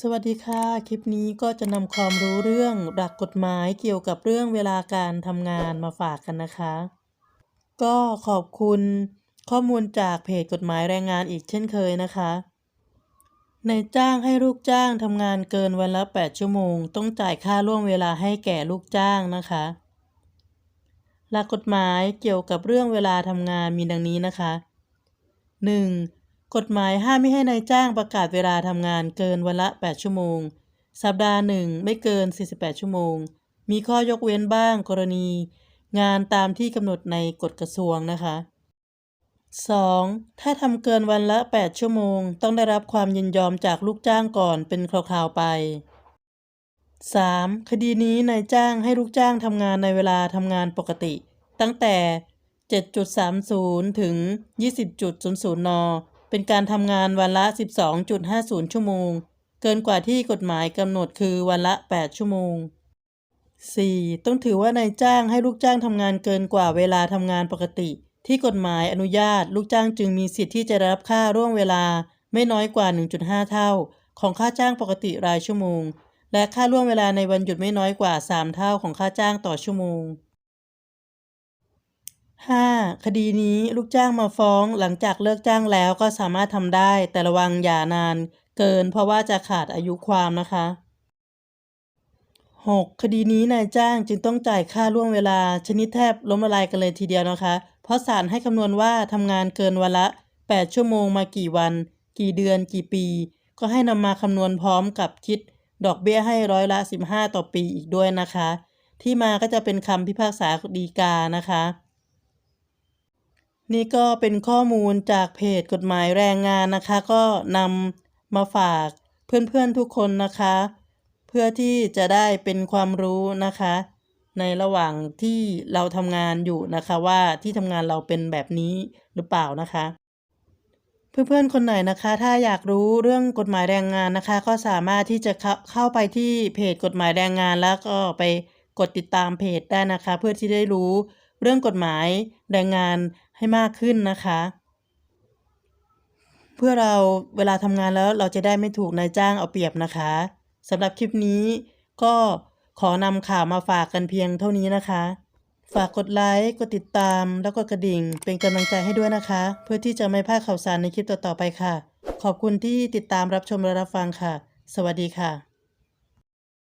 สวัสดีค่ะ คลิปนี้ก็จะนำความรู้เรื่องหลักกฎหมายเกี่ยวกับเรื่องเวลาการทำงานมาฝากกันนะคะ ก็ขอบคุณข้อมูลจากเพจกฎหมายแรงงานอีกเช่นเคยนะคะในายจ้างให้ลูกจ้างทำงานเกินวันละ 8 ชั่วโมง ต้องจ่ายค่าล่วงเวลาให้แก่ลูกจ้างนะคะหลักกฎหมายเกี่ยวกับเรื่องเวลาทำงานมีดังนี้นะคะ 1. กฎหมายห้ามไม่ให้ในายจ้างประกาศเวลาทำงานเกินวันละ 8 ชั่วโมง สัปดาห์หนึ่งไม่เกิน 48 ชั่วโมง มีข้อยกเว้นบ้างกรณี งานตามที่กำหนดในกฎกระทรวงนะคะ 2. ถ้าทำเกินวันละ 8 ชั่วโมง ต้องได้รับความยินยอมจากลูกจ้างก่อนเป็นคราวๆไป 3. คดีนี้นายจ้างให้ลูกจ้างทำงานในเวลาทำงานปกติ ตั้งแต่ 7.30 ถึง 20.00 น เป็นการทำงานวันละ 12.50 ชั่วโมง เกินกว่าที่กฎหมายกำหนดคือวันละ 8 ชั่วโมง 4. ต้องถือว่านายจ้างให้ลูกจ้างทำงานเกินกว่าเวลาทำงานปกติ ที่กฎหมายอนุญาต ลูกจ้างจึงมีสิทธิ์ที่จะรับค่าร่วงเวลาไม่น้อยกว่า 1.5 เท่า ของค่าจ้างปกติรายชั่วโมง และค่าร่วงเวลาในวันหยุดไม่น้อยกว่า 3 เท่าของค่าจ้างต่อชั่วโมง 5. คดีนี้ลูกจ้างมาฟ้องหลังจากเลิกจ้างแล้วก็สามารถทำได้ แต่ระวังอย่านานเกินเพราะว่าจะขาดอายุความนะคะ 6. คดีนี้นายจ้างจึงต้องจ่ายค่าล่วงเวลา ชนิดแทบล้มละลายกันเลยทีเดียวนะคะ เพราะศาลให้คำนวณว่าทำงานเกินวันละ 8 ชั่วโมงมากี่วัน กี่เดือนกี่ปี ก็ให้นำมาคำนวณพร้อมกับคิด ดอกเบี้ยให้ร้อยละ 15 ต่อปีอีกด้วยนะคะ ที่มาก็จะเป็นคำพิพากษาฎีกานะคะ นี่ก็เป็นข้อมูลจากเพจกฎหมายแรงงานนะคะ ก็นำมาฝากเพื่อนๆทุกคนนะคะ เพื่อที่จะได้เป็นความรู้นะคะ ในระหว่างที่เราทำงานอยู่นะคะว่าที่ทำงานเราเป็นแบบนี้หรือเปล่านะคะ เพื่อนๆคนไหนนะคะ ถ้าอยากรู้เรื่องกฎหมายแรงงานนะคะ ก็สามารถที่จะเข้าเข้าไปที่เพจกฎหมายแรงงาน แล้วก็ไปกดติดตามเพจได้นะคะ เพื่อที่ได้รู้ เรื่องกฎหมายแรงงานให้มากขึ้นนะคะ เพื่อเราเวลาทำงานแล้วเราจะได้ไม่ถูกนายจ้างเอาเปรียบนะคะสำหรับคลิปนี้ก็ขอนำข่าวมาฝากกันเพียงเท่านี้นะคะ ฝากกดไลค์กดติดตามแล้วก็กระดิ่ง เป็นกำลังใจให้ด้วยนะคะ เพื่อที่จะไม่พลาดข่าวสารในคลิปต่อๆไปค่ะ ขอบคุณที่ติดตามรับชมและรับฟังค่ะ สวัสดีค่ะ